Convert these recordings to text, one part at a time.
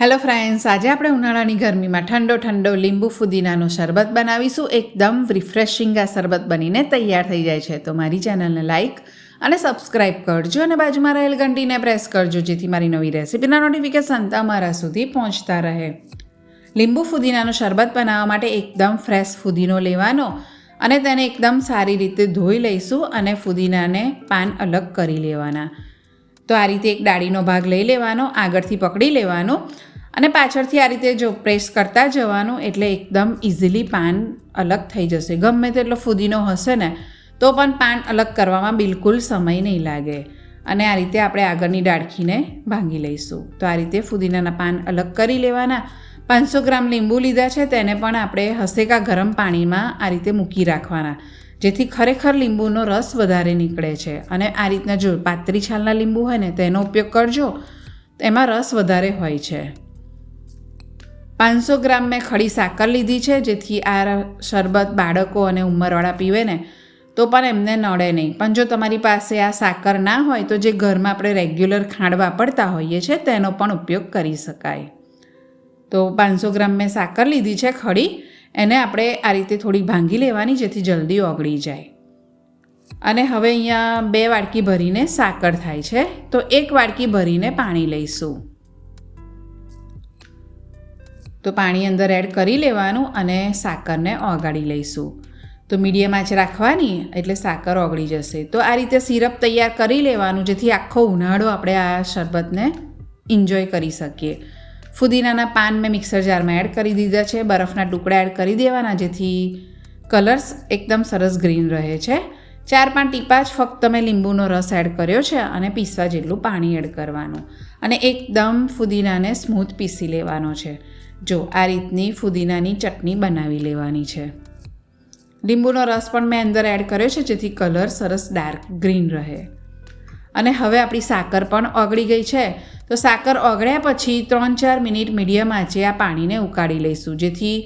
Hello friends આજે આપણે ઉનાળાની ગરમીમાં ઠંડો ઠંડો, લીંબુ ફુદીનાનો શરબત બનાવીશું. એકદમ રિફ્રેશિંગ આ શરબત બનીને તૈયાર થઈ જાય છે. તો મારી ચેનલને લાઇક અને સબસ્ક્રાઇબ કરજો અને બાજુમાં રહેલ ઘંટીને પ્રેસ કરજો, જેથી મારી નવી રેસિપીના નોટિફિકેશન તમારા સુધી પહોંચતા રહે. લીંબુ ફુદીનાનો શરબત બનાવવા માટે એકદમ ફ્રેશ ફુદીનો લેવાનો અને તેને એકદમ સારી રીતે ધોઈ લઈશું અને ફુદીનાને પાન અલગ કરી લેવાના. તો આ રીતે એક ડાળીનો ભાગ લઈ લેવાનો, આગળથી પકડી લેવાનો અને પાછળથી આ રીતે જો પ્રેસ કરતા જવાનું એટલે એકદમ ઇઝીલી પાન અલગ થઈ જશે. ગમે તેટલો ફુદીનો હશે ને, તો પણ પાન અલગ કરવામાં બિલકુલ સમય નહીં લાગે. અને આ રીતે આપણે આગળની ડાળખીને ભાંગી લઈશું. તો આ રીતે ફુદીનાના પાન અલગ કરી લેવાના. પાંચસો ગ્રામ લીંબુ લીધા છે, તેને પણ આપણે હસેકા ગરમ પાણીમાં આ રીતે મૂકી રાખવાના. જેથી ખરેખર લીંબુનો રસ વધારે નીકળે છે. અને આ રીતના જો પાતળી છાલના લીંબુ હોય ને તેનો ઉપયોગ કરજો. એમાં રસ વધારે હોય છે. પાંચસો ગ્રામ મેં ખડી સાકર લીધી છે, જેથી આ શરબત બાળકો અને ઉંમરવાળા પીવે ને, તો પણ એમને નડે નહીં. પણ જો તમારી પાસે આ સાકર ના હોય, તો જે ઘરમાં આપણે રેગ્યુલર ખાંડ વાપરતા હોઈએ છીએ તેનો પણ ઉપયોગ કરી શકાય. તો પાંચસો ગ્રામ મેં સાકર લીધી છે ખડી એને આપણે આ રીતે થોડી ભાંગી લેવાની જેથી જલ્દી ઓગળી જાય. અને હવે અહીંયા બે વાડકી ભરીને સાકર થાય છે. તો એક વાડકી ભરીને પાણી લઈશું. તો પાણી અંદર એડ કરી લેવાનું અને સાકરને ઓગાળી લઈશું. તો મીડિયમ આંચ રાખવાની એટલે સાકર ઓગળી જશે. તો આ રીતે સિરપ તૈયાર કરી લેવાનું જેથી આખો ઉનાળો આપણે આ શરબતને એન્જોય કરી શકીએ. ફુદીનાના પાન મેં મિક્સર જારમાં એડ કરી દીધા છે, બરફના ટુકડા એડ કરી દેવાના, જેથી કલર્સ એકદમ સરસ ગ્રીન રહે છે. ચાર પાંચ ટીપા જ ફક્ત મેં લીંબુનો રસ એડ કર્યો છે અને પીસવા જેટલું પાણી એડ કરવાનું. અને એકદમ ફુદીનાને સ્મૂથ પીસી લેવાનો છે. જો આ રીતની ફુદીનાની ચટણી બનાવી લેવાની છે. લીંબુનો રસ પણ મેં અંદર એડ કર્યો છે, જેથી કલર સરસ ડાર્ક ગ્રીન રહે. અને હવે આપણી સાકર પણ ઓગળી ગઈ છે. તો સાકર ઓગળ્યા પછી ત્રણ ચાર મિનિટ મીડિયમ આંચે આ પાણીને ઉકાળી લઈશું, જેથી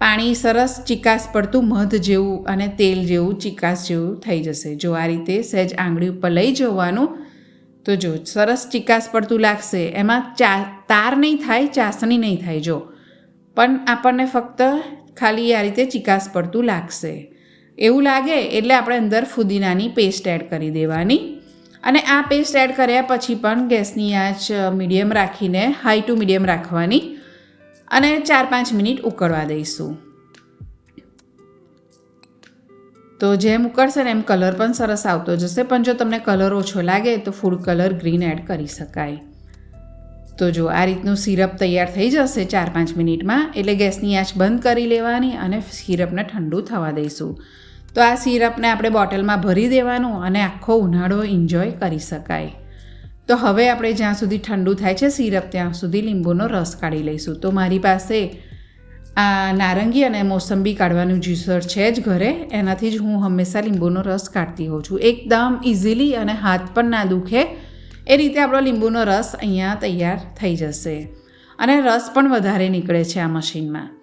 પાણી સરસ ચિકાસ પડતું મધ જેવું અને તેલ જેવું ચિકાસ જેવું થઈ જશે. જો આ રીતે સહેજ આંગળી ઉપર લઈ જવાનું, તો જો સરસ ચિકાસ પડતું લાગશે. એમાં ચા, તાર નહીં થાય, ચાસણી નહીં થાય, જો. પણ આપણને ફક્ત ખાલી આ રીતે ચિકાસ પડતું લાગશે. એવું લાગે એટલે આપણે અંદર ફુદીનાની પેસ્ટ એડ કરી દેવાની. અને આ પેસ્ટ એડ કર્યા પછી પણ ગેસની આંચ મીડિયમ રાખીને હાઈ ટુ મીડિયમ રાખવાની અને ચાર પાંચ મિનિટ ઉકળવા દઈશું. તો જેમ ઉકળશે ને એમ કલર પણ સરસ આવતો જશે. પણ જો તમને કલર ઓછો લાગે તો ફૂડ કલર ગ્રીન એડ કરી શકાય. તો જો આ રીતનું સિરપ તૈયાર થઈ જશે ચાર પાંચ મિનિટમાં, એટલે ગેસની આંચ બંધ કરી લેવાની અને સિરપને ઠંડુ થવા દઈશું. તો આ સિરપને આપણે બોટલમાં ભરી દેવાનું અને આખો ઉનાળો એન્જોય કરી શકાય. તો હવે આપણે જ્યાં સુધી ઠંડુ થાય છે સિરપ ત્યાં સુધી લીંબુનો રસ કાઢી લઈશું. તો મારી પાસે આ નારંગી અને મોસંબી કાઢવાનું જ્યુસર છે જ ઘરે. એનાથી જ હું હંમેશા લીંબુનો રસ કાઢતી હોઉં છું. એકદમ ઇઝીલી અને હાથ પણ ના દુખે. એ રીતે આપણો લીંબુનો રસ અહીંયા તૈયાર થઈ જશે. અને રસ પણ વધારે નીકળે છે આ મશીનમાં.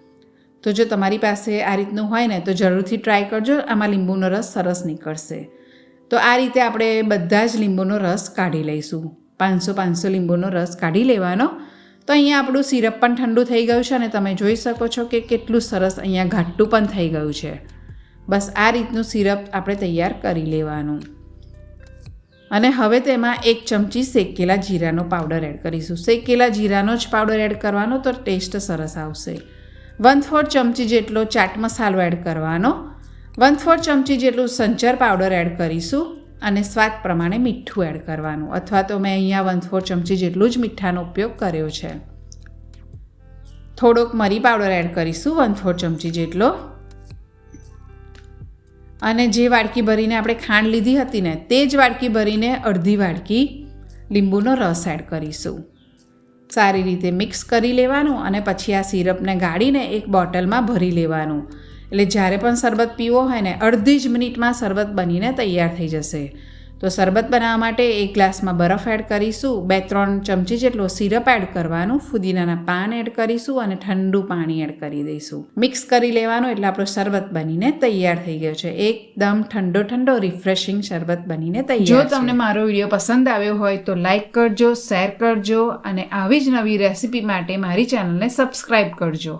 તો જો તમારી પાસે આ રીતનું હોય ને, તો જરૂરથી ટ્રાય કરજો, આમાં લીંબુનો રસ સરસ નીકળશે. તો આ રીતે આપણે બધા જ લીંબુનો રસ કાઢી લઈશું. પાંચસો પાંચસો લીંબુનો રસ કાઢી લેવાનો. તો અહીંયા આપણું સિરપ પણ ઠંડુ થઈ ગયું છે અને તમે જોઈ શકો છો કે કેટલું સરસ અહીંયા ઘાટું પણ થઈ ગયું છે. બસ આ રીતનું સિરપ આપણે તૈયાર કરી લેવાનું. અને હવે તેમાં એક ચમચી શેકેલા જીરાનો પાવડર એડ કરીશું. શેકેલા જીરાનો જ પાવડર એડ કરવાનો તો ટેસ્ટ સરસ આવશે. વન ફોર ચમચી જેટલો ચાટ મસાલો એડ કરવાનો, વન ફોર ચમચી જેટલું સંચર પાવડર એડ કરીશું અને સ્વાદ પ્રમાણે મીઠું એડ કરવાનું, અથવા તો મેં અહીંયા વન ફોર ચમચી જેટલું જ મીઠાનો ઉપયોગ કર્યો છે. થોડોક મરી પાવડર એડ કરીશું વન ફોર ચમચી જેટલો. અને જે વાડકી ભરીને આપણે ખાંડ લીધી હતી ને, તે જ વાડકી ભરીને અડધી વાડકી લીંબુનો રસ એડ કરીશું. સારી રીતે મિક્સ કરી લેવાનું અને પછી આ સિરપને ગાળીને એક બોટલમાં ભરી લેવાનું. એટલે જ્યારે પણ શરબત પીવો હોય ને, અડધી જ મિનિટમાં શરબત બનીને તૈયાર થઈ જશે. તો શરબત બનાવવા માટે એક ગ્લાસમાં બરફ એડ કરીશું બે ત્રણ ચમચી જેટલો સિરપ એડ કરવાનું ફુદીનાના પાન એડ કરીશું અને ઠંડુ પાણી એડ કરી દઈશું. મિક્સ કરી લેવાનું એટલે આપણો શરબત બનીને તૈયાર થઈ ગયો છે. એકદમ ઠંડો ઠંડો રિફ્રેશિંગ શરબત બનીને તૈયાર જો તમને મારો વીડિયો પસંદ આવ્યો હોય તો લાઈક કરજો શેર કરજો અને આવી જ નવી રેસિપી માટે મારી ચેનલને સબસ્ક્રાઈબ કરજો.